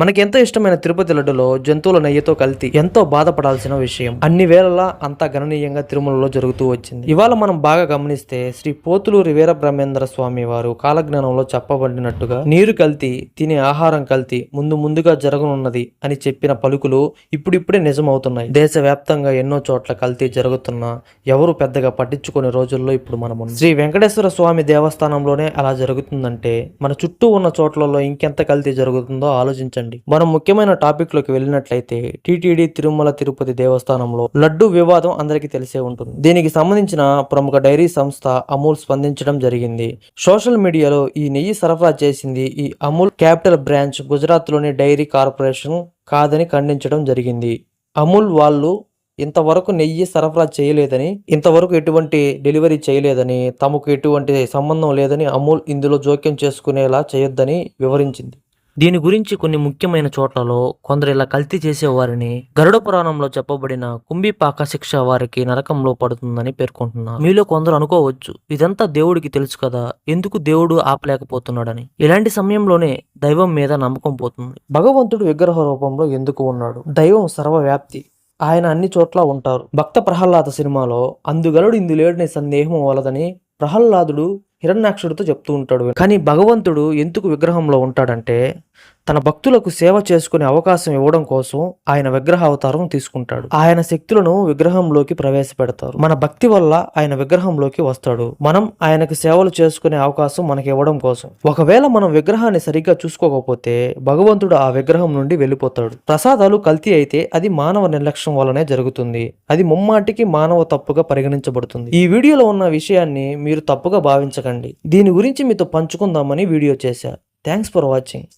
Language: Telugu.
మనకి ఎంతో ఇష్టమైన తిరుపతి లడ్డులో జంతువుల నెయ్యితో కలిపి ఎంతో బాధపడాల్సిన విషయం. అన్ని వేళలా అంతా గణనీయంగా తిరుమలలో జరుగుతూ వచ్చింది. ఇవాళ మనం బాగా గమనిస్తే శ్రీ పోతులూరి వీర బ్రహ్మేంద్ర స్వామి వారు కాలజ్ఞానంలో చెప్పబడినట్టుగా నీరు కల్తీ తినే ఆహారం కల్తీ ముందు ముందుగా జరగనున్నది అని చెప్పిన పలుకులు ఇప్పుడిప్పుడే నిజమవుతున్నాయి. దేశవ్యాప్తంగా ఎన్నో చోట్ల కల్తీ జరుగుతున్నా ఎవరు పెద్దగా పట్టించుకునే రోజుల్లో ఇప్పుడు మనం శ్రీ వెంకటేశ్వర స్వామి దేవస్థానంలోనే అలా జరుగుతుందంటే మన చుట్టూ ఉన్న చోట్లలో ఇంకెంత కల్తీ జరుగుతుందో ఆలోచించండి. మనం ముఖ్యమైన టాపిక్లోకి వెళ్ళినట్లయితే టీటీడీ తిరుమల తిరుపతి దేవస్థానంలో లడ్డు వివాదం అందరికీ తెలిసే ఉంటుంది. దీనికి సంబంధించిన ప్రముఖ డైరీ సంస్థ అమూల్ స్పందించడం జరిగింది. సోషల్ మీడియాలో ఈ నెయ్యి సరఫరా చేసింది ఈ అమూల్ క్యాపిటల్ బ్రాంచ్ గుజరాత్లోని డైరీ కార్పొరేషన్ కాదని ఖండించడం జరిగింది. అమూల్ వాళ్ళు ఇంతవరకు నెయ్యి సరఫరా చేయలేదని ఇంతవరకు ఎటువంటి డెలివరీ చేయలేదని తమకు ఎటువంటి సంబంధం లేదని అమూల్ ఇందులో జోక్యం చేసుకునేలా చేయొద్దని వివరించింది. దీని గురించి కొన్ని ముఖ్యమైన చోట్లలో కొందరు ఇలా కల్తీ చేసేవారిని గరుడ పురాణంలో చెప్పబడిన కుంభిపాక శిక్ష వారికి నరకంలో పడుతుందని పేర్కొంటున్నారు. మీలో కొందరు అనుకోవచ్చు ఇదంతా దేవుడికి తెలుసు కదా ఎందుకు దేవుడు ఆపలేకపోతున్నాడని? ఇలాంటి సమయంలోనే దైవం మీద నమ్మకం పోతుంది. భగవంతుడు విగ్రహ రూపంలో ఎందుకు ఉన్నాడు? దైవం సర్వవ్యాప్తి. ఆయన అన్ని చోట్ల ఉంటారు. భక్త ప్రహ్లాద సినిమాలో అందుగలుడు ఇందు లేడని సందేహం వలదని ప్రహ్లాదుడు హిరణ్యాక్షుడితో చెప్తూ ఉంటాడు. కానీ భగవంతుడు ఎందుకు విగ్రహంలో ఉంటాడంటే తన భక్తులకు సేవ చేసుకునే అవకాశం ఇవ్వడం కోసం ఆయన విగ్రహ అవతారం తీసుకుంటాడు. ఆయన శక్తులను విగ్రహంలోకి ప్రవేశపెడతారు. మన భక్తి వల్ల ఆయన విగ్రహంలోకి వస్తాడు. మనం ఆయనకు సేవలు చేసుకునే అవకాశం మనకి ఇవ్వడం కోసం. ఒకవేళ మనం విగ్రహాన్ని సరిగ్గా చూసుకోకపోతే భగవంతుడు ఆ విగ్రహం నుండి వెళ్ళిపోతాడు. ప్రసాదాలు కల్తీ అయితే అది మానవ నిర్లక్ష్యం వల్లనే జరుగుతుంది. అది ముమ్మాటికి మానవ తప్పుగా పరిగణించబడుతుంది. ఈ వీడియోలో ఉన్న విషయాన్ని మీరు తప్పుగా భావించకండి. దీని గురించి మీతో పంచుకుందామని వీడియో చేశా. Thanks for watching.